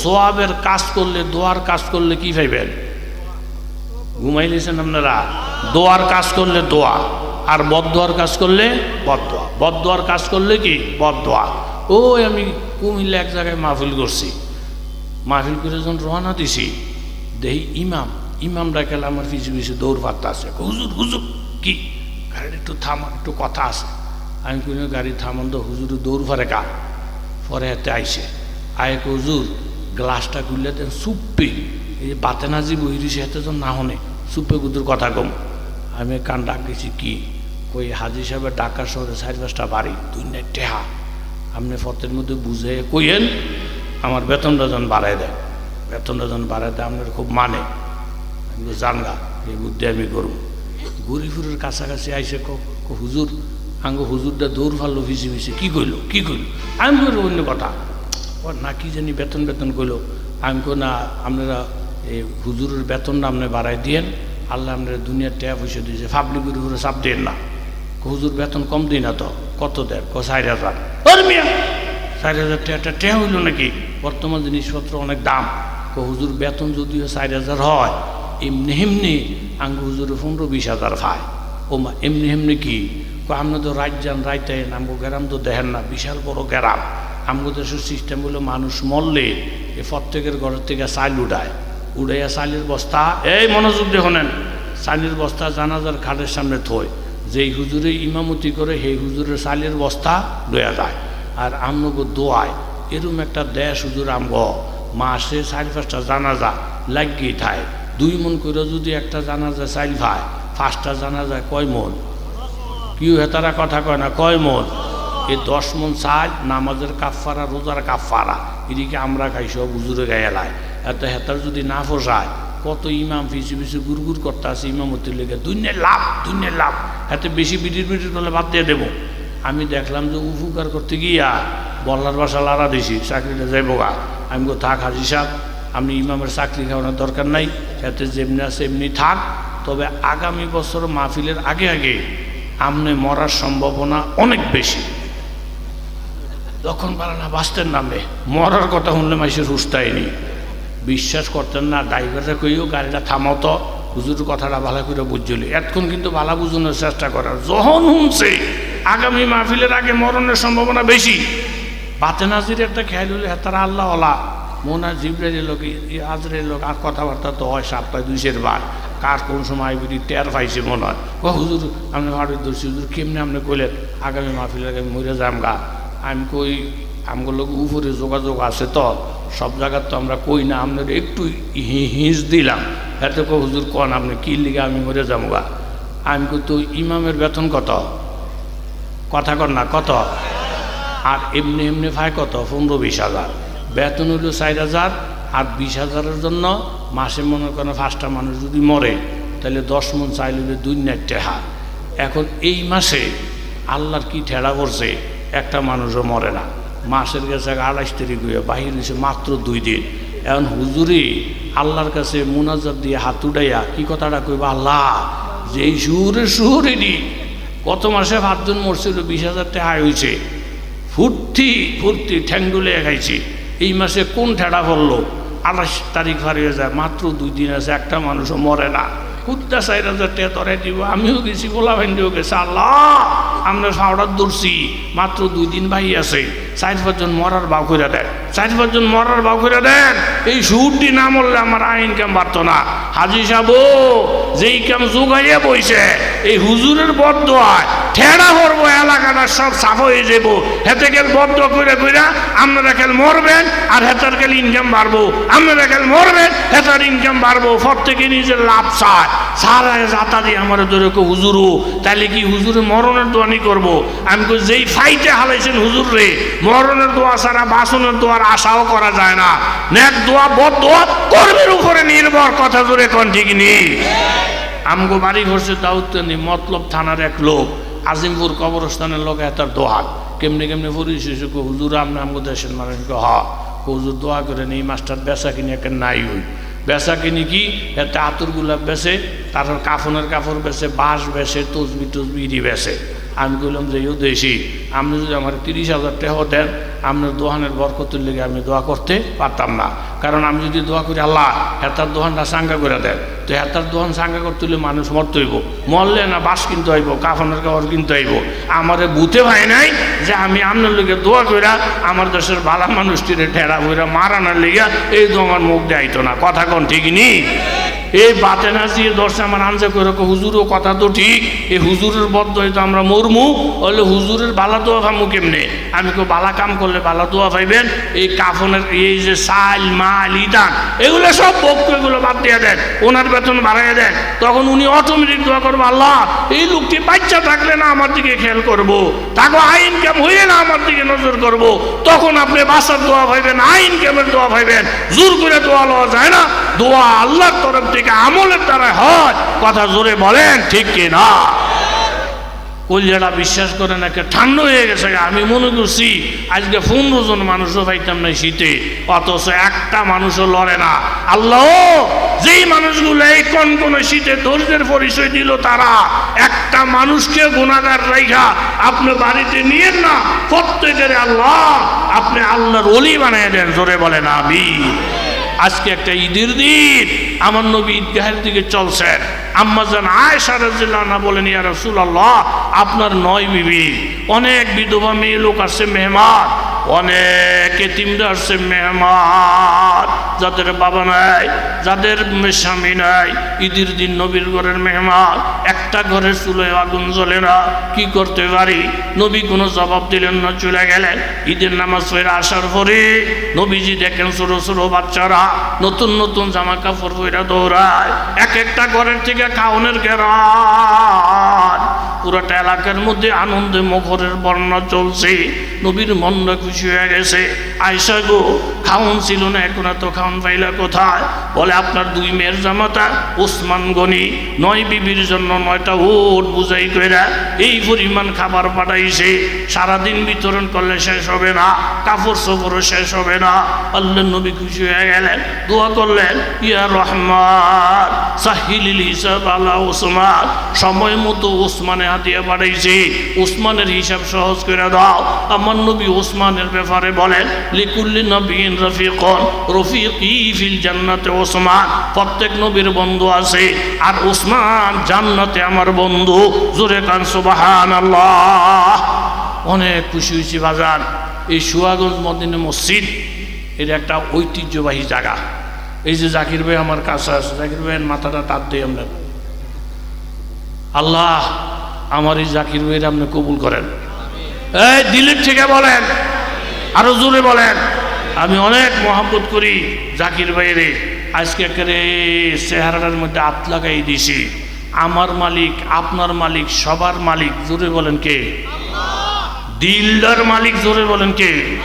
সোয়াবের কাজ করলে, দোয়ার কাজ করলে কি পাইবেন ঘুমাইলেছেন আপনারা? দোয়ার কাজ করলে দোয়া, আর বদোয়ার কাজ করলে বদোয়া বদোয়ার কাজ করলে কি? বদোয়া ওই আমি কুমিল্লা এক জায়গায় মাহফিল করছি। মাহফিল করে যখন রওনা দিছি দেহি ইমাম ইমামরা গেলে আমার পিছু পিছু দৌড় পাত্তা আছে হুজুর হুজুর, কি? গাড়ি একটু থামা একটু কথা আছে। আমি কোনো গাড়ি থামান তো হুজুর দৌড় ফারে কা পরে হাতে আইসে। আয় হুজুর গ্লাসটা খুললে দেন সুপ্পি এই যে বাতে নাজি বই দিছে হাতে তো না হনে সুপ্পে গুদুর কথা কম। আমি কান ডাক গেছি কি? কই, হাজি সাহেবের ঢাকা শহরে চার পাঁচটা বাড়ি নাই টেহা। আপনি ফতের মধ্যে বুঝে কইয়েন আমার বেতনটা যেন বাড়াই দেয় বেতনটা যেন বাড়াই দেয় আপনার খুব মানে। আমি জানগা, এই বুদ্ধি আমি করব গরিপুরের কাছাকাছি আইসে হুজুর। আঙ্গ হুজুরটা দৌড় ফারলো ভিসি ভিসি কী কইল? কী কইল? আমি অন্য কথা। না কি জানি বেতন বেতন কইল। আমি কই না, আপনারা এই হুজুরের বেতনটা আপনি বাড়াই দিয়েন। আল্লাহ আপনারা দুনিয়ার ট্যাপ পয়সা দিয়েছে। ফাবলি গরিপুরে চাপ দেন না। ক হুজুর বেতন কম দিই না তো। কত দেন? ক চার হাজার। ওর হাজার টাকাটা টেয়া হইল নাকি? বর্তমান জিনিসপত্র অনেক দাম। ক হুজুর, বেতন যদিও চার হাজার হয়, এমনি এমনি আঙ্গ হুজুরে পনেরো বিশ হাজার খায় ও মা, এমনি এমনি কি? কো আপনি তো রাত যান, রাইতে আমগো গ্রাম তো দেখেন না, বিশাল বড় গ্রাম। আমগো দেশের সিস্টেম হলো মানুষ মরলে এ প্রত্যেকের ঘরের থেকে চাল উঠায়। উড়াইয়া চালের বস্তা, এই মনোযোগ দেখুনেন চালের বস্তা জানাজার খাটের সামনে থয় যেই হুজুরে ইমামতি করে, সেই হুজুরের চালের বস্তা লয়া যায় আর আমনগো দোয়ায়। এরম একটা দেশ হুজুর আমগ, মাসে চারি পাঁচটা জানাজা লাগিয়ে থায় দুই মন করে যদি একটা জানাজা চাইল ভাই পাঁচটা জানাজা কয় মন? কিউ হেতারা কথা কয় না, কয় মন? এই দশ মন চাল, নামাজের কাফারা রোজার কাফারা এদিকে আমরা খাই সব হুজুরে গায়ে লাই। এত হেতার যদি না ফসায়, কত ইমাম পিছু গুড় গুড় করতে আছে ইমামতির লেগে। দুনিয়ার লাভ দুনিয়ার লাভ। এত বেশি বিটির বিটির করলে বাদ দিয়ে দেবো। আমি দেখলাম যে উপকার করতে গিয়া বল্লার বাসা লাড়া দিছি, চাকরিটা যাইব গা। আমি গো, থাক হাজি সাহেব, আমি ইমামের চাকরি খাওয়ানোর দরকার নাই। এতে যেমনি আছে এমনি থাক। তবে আগামী বছর মাহফিলের আগে আগে আমনে মরার সম্ভাবনা অনেক বেশি। তখন পারে না বাঁচতেন নামে। মরার কথা শুনলে মাইসের হুস্তায়নি বিশ্বাস করতেন না ড্রাইভাররা কইও, গাড়িটা থামাও হুজুর কথাটা ভালো করে বুঝলি। এতক্ষণ কিন্তু ভালো বুঝানোর চেষ্টা করার। যখন শুনছে, আগামী মাহফিলের আগে মরণের সম্ভাবনা বেশি। বাতে নাজির একটা খেয়াল হলে তারা আল্লাহ ওলা মোনা জিব্রাইলের লোক আজরের লোক, আর কথাবার্তা তো হয় সপ্তাহে দুইশের বার। কার কোন সময় বুঝি টের পাইছে মনে হয়। ও হুজুর, আপনি দর্শি হুজুর, কেমনি আপনি কইলেন? আগামী মাহফিলের আগে মরে যাম গা। আমি কই আমগুলো লোক উপরে যোগাযোগ আছে তো, সব জায়গার তো আমরা কই না, আপনার একটু হি- হিঁস দিলাম। এত কো হুজুর কন আপনি, কি লিগে আমি মরে যাব গা? আমি কই তো ইমামের বেতন কত? কথা কর না, কত? আর এমনি এমনি ভাই কত? পনেরো বিশ হাজার। বেতন হইল চার হাজার, আর বিশ হাজারের জন্য মাসে মনে করেন পাঁচটা মানুষ যদি মরে, তাহলে দশ মন চাইল দুই নাইট টেহা। এখন এই মাসে আল্লাহর কি ঠেড়া করছে? একটা মানুষও মরে না। মাসের কাছে আড়াইশ তারিখ হয়ে বাহির হয়েছে মাত্র দুই দিন। এখন হুজুরি আল্লাহর কাছে মুনাজার দিয়ে হাত উড়াইয়া কি কথাটা কইবা? আল্লাহ যে এই সুরে সুরেরই কত মাসে পাঁচজন মরছিল, বিশ হাজার টাকা হয়েছে ফুর্তি ফুর্তি ঠ্যাংডুলে খাইছি। এই মাসে কোন ঠেড়া পড়ল? আঠাশ তারিখ হারিয়ে যায়, মাত্র দুই দিন আছে, একটা মানুষও মরে না। কুদ্দা চার হাজার টাকা দিব, আমিও গেছি গোলা ভেন্ডিও গেছে। আল্লাহ, আমরা সাউডার দৌড়ছি মাত্র দুই দিন ভাই আছে। চার পাঁচজন মরার বাউ করে দেন। চার পাঁচজন মরার বাউ করে দেন। এই সুরটি না মরলে আমার আইন কাম পারত না। হাজি সাহেব, যেই কাম যোগাইয়ে বইছে, এই হুজুরের বদ্ধ হয় ঠেড়া করব এলাকাটা সব সাফ হয়ে যাব। হেতে গেল বদ্ধ করে কইরা আপনারা খেল মরবেন আর হেতার গেল ইনকাম বাড়বো। আপনারা খেল মরবেন, হেতার ইনকাম বাড়বো। প্রত্যেকে নিজের লাভ চায়। সারা যাতা দিয়ে আমার ধরে কো হুজুরু তাহলে কি হুজুরে মরণের দোয়ানি করব? আমি যেই ফাইটে হালাইছেন হুজুর রে মরণের দোয়া ছাড়া বাসনের দোয়ার আশাও করা যায় না। নেক দোয়া, বদ দোয়া কর্মের উপরে নির্ভর, কথা জোরে কোন ঠিক নেই। আমগো বাড়ি ঘরছে দাউদ্দানি মতলব থানার এক লোক, আজিমপুর কবরস্থানের লোক এতার দোহাত। কেমনে কেমনে পরিশেষ হুজুর আমনে আমগো দেশের মানুষকে হ। হুজুর, দোয়া করে নেই, মাস্টার, বেচা কিনে একটা নাই হই। বেচা কিনি কি? এতে আতুর গুলাব বেচে, তারপর কাফনের কাপড় বেচে, বাঁশ বেচে তসবি টসবি ইডি বেচে। আমি বললাম যে ইউ দেশি আপনি যদি আমার তিরিশ হাজার টাকাও দেন, আপনার দোহানের বরকতের লেগে আমি দোয়া করতে পারতাম না। কারণ আমি যদি দোয়া করি, আল্লাহ হেতার দোহানটা সাঙ্গা করে দেন। তো হেতার দোহান সাঙ্গা করতে হলে মানুষ মরতে হইব। মরলে না বাস কিনতে হইব, কাফনের কাপড় কিনতে হইব। আমার বুঝতে ভাই নাই যে আমি আপনার লোকে দোয়া কইরা আমার দেশের ভালো মানুষটিরে ঠেরা বইরা মারানোর লেগে এই আমার মুখ দেয়তো না। কথা কোন ঠিক নেই এই বাতে নাচিয়ে দর্শে আমার আনসে করে হুজুরও কথা তো ঠিক। এই হুজুরের বদ্ধ হয়তো আমরা মরমু হলে হুজুরের বালা দোয়া খামু কেমনে? আমি কো বালা কাম করলে বালা দোয়া পাইবেন? এই কাফনের এই যে সাল মাল ইদান, এগুলো সব বক্ত এগুলো বাদ দিয়ে দেন, ওনার বেতন বাড়াইয়া দেন। তখন উনি অটোমেটিক দোয়া করব, আল্লাহ, এই লোকটি বাচ্চা থাকলে না আমার দিকে খেয়াল করব। তাকে আইন কাম হইলে না আমার দিকে নজর করব। তখন আপনি বাসার দোয়া পাইবেন, আইন কামের দোয়া পাইবেন। জোর করে দোয়া লওয়া যায় না। দোয়া আল্লাহর তরফ থেকে আমলের দ্বারা হয়। কথা জোরে বলেন, ঠিক কি না কলজাটা বিশ্বাস করে নাকি ঠান্ডা হয়ে গেছে, আমি মনে করছি আজকে পনেরো জন মানুষও পাইতাম না শীতে, অথচ একটা মানুষও লড়ে না। আল্লাহ, যেই মানুষগুলো এই কোন কোন শীতে ধৈর্যের পরিচয় দিল তারা, একটা মানুষকে গুণাগার রেখা আপনি বাড়িতে নিয়েন না, প্রত্যেকের আল্লাহ আপনি আল্লাহর অলি বানিয়ে দেন, জোরে বলেন আমি আজকে একটা ঈদের দিন। আমার নবী ঈদগাহের দিকে চলছেন। আম্মাজান আয়েশা রাজিল্লাহ না বলেন, ইয়া রাসূলুল্লাহ, আপনার নয় বিবি। অনেক বিধবা মেয়ে লোক আসছে মেহমান। অনেক এতিমরা আসছে মেহমান, যাদের বাবা নাই, যাদের স্বামী নাই, ঈদের দিন নবীর ঘরের মেহমান, একটা ঘরের চুলোয় আগুন জ্বলে না, কি করতে পারি? নবী কোনো জবাব দিলেন না, চলে গেলেন। ঈদের নামাজ পড়ে আসার পরে নবীজি দেখেন ছোট ছোট বাচ্চারা নতুন নতুন জামা কাপড় পরে দৌড়ায়। এক একটা ঘরের থেকে খাওনের গেরান পুরোটা এলাকার মধ্যে আনন্দে মুখরের বর্ণনা চলছে। নবীর মনটা খুশি হয়ে গেছে। আয়সা গো খাওন ছিল না, এখন এত খাওন পাইলা কোথায়? বলে, আপনার দুই মেয়ের জামাতা ওসমান গনি, নয় বিবির জন্য নয়টা ওট বুঝাই কইরা এই পরিমাণ খাবার পাঠাইছে। সারাদিন বিতরণ করলে শেষ হবে না, কাপড় সফরও শেষ হবে না। আল্লাহ নবী খুশি হয়ে গেলেন, দোয়া করলেন, ইয়া রহমান, সাহিলিল হিসাব আলা ওসমান, সময় মতো ওসমানে হাতিয়ে পাঠাইছে। ওসমানের হিসাব সহজ করে দাও। আমার নবী ওসমানের ব্যাপারে বলেন ওসমান। প্রত্যেক নবীর বন্ধু আছে, আর ওসমান জান্নাতে আমার বন্ধু। জোরে কান সুবাহান আল্লাহ অনেক খুশি হয়েছি বাজার এই সুয়াগঞ্জ মদিনা মসজিদ এটা একটা ঐতিহ্যবাহী জায়গা। এই যে জাকির ভাই আমার কাছে আছে, জাকির ভাইয়ের মাথাটা তার দিয়ে আমরা আল্লাহ, আমার এই জাকির ভাইয়ের আপনি কবুল করেন। এই দিলীপ থেকে বলেন। আরও জোরে বলেন। আমি অনেক মহাব্বত করি জাকির ভাইরে। আজকে একেবারে চেহারাটার মধ্যে আত লাগাই দিছি। আমার মালিক, আপনার মালিক, সবার মালিক, জোরে বলেন কে? দিলদার মালিক, জোরে বলেন কে?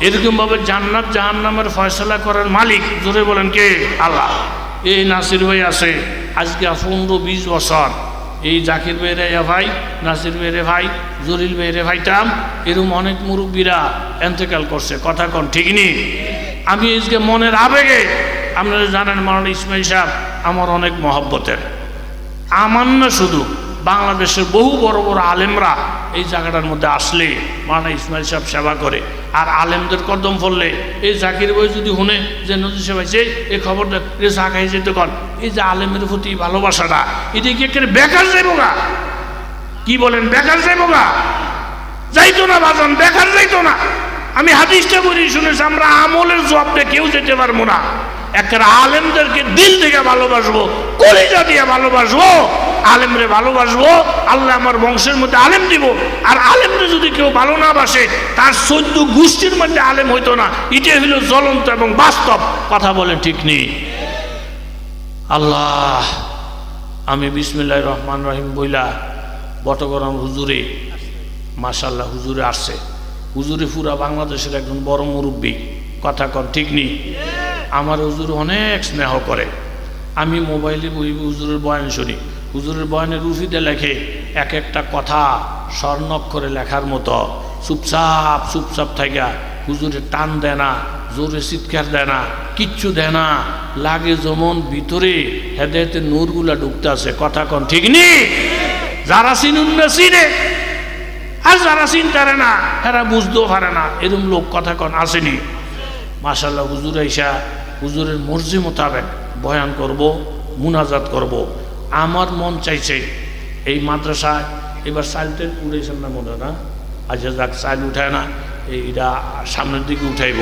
এরকম ভাবে জান্নাত জাহান্নামের ফয়সলা করার মালিক, জোরে বলেন কে? আল্লাহ। এই নাসির ভাই আছে, আজকে পনেরো বিশ বছর এই জাকির ভাইরে ভাই, নাসির মেয়ের ভাই, জলিল মেয়েরে ভাইটাম এরম অনেক মুরব্বীরা এন্তেকাল করছে, কথা কন, ঠিক নেই আমি আজকে মনের আবেগে, আপনারা জানেন মারান ইসমাইল সাহেব, আমার অনেক মহব্বতের। আমার না শুধু বাংলাদেশের বহু বড় বড় আলেমরা এই জায়গাটার মধ্যে আসলে মানা ইসমাইল সাহেব সেবা করে। আর আলেমদের কদম ফললে এই জাকির বই যদি শুনে যে নদী সেবা যে এই খবরটা রে জাগাই যেতে কর এই যে আলেমের প্রতি ভালোবাসাটা এদিকে একেবারে বেকার যাইব গা কি বলেন, বেকার যাইব গা যাইতো না বাজন, বেকার যাইতো না। আমি হাদিসটা বলি, শুনেছি, আমরা আমলের জবাবটা কেউ যেতে পারব না। একটা আলেমদেরকে দিল থেকে ভালোবাসবো, কলিজা দিয়ে ভালোবাসবো। আলেমরে ভালোবাসবো, আল্লাহ আমার বংশের মধ্যে আলেম দিব। আর আলেমরে যদি কেউ ভালো না বাসে, তার চোদ্দ গোষ্ঠীর মধ্যে আলেম হইতো না। এটাই হইল জ্বলন্ত এবং বাস্তব। কথা বলে ঠিক নেই। আল্লাহ, আমি বিসমিল্লাহ রহমান রহিম বইলা বটগরম হুজুরে মাশাল্লাহ হুজুরে আসছে। হুজুরে পুরা বাংলাদেশের একজন বড় মুরব্বী। কথা কর ঠিক নেই? আমার হুজুর অনেক স্নেহ করে। আমি মোবাইলে বই হুজুরের বয়ান শুনি। হুজুরের বয়ানের রুফিতে লেখে, এক একটা কথা স্বর্ণক্ষরে লেখার মতো। চুপচাপ চুপচাপ থাকা হুজুরে টান দেয় না, জোরে চিৎকার দেয় না, কিচ্ছু দেয় না। লাগে যেমন ভিতরে হেদায়তে নূরগুলা ঢুকতে আছে। কথা কন, ঠিক নি? যারা চিনুন না চিনে, আর যারা চিন্তারে না এরা বুঝতেও পারে না। এরকম লোক কথা কন, আসেনি। মাশাল্লাহ হুজুর আইসা হুজুরের মর্জি মোতাবেক বয়ান করব, মুনাজাত করব। আমার মন চাইছে। এই মাদ্রাসায় এবার চাইলটা উঠেছেন না মনে না। আচ্ছা যাক সাইল উঠায় না, এইটা সামনের দিকে উঠাইব।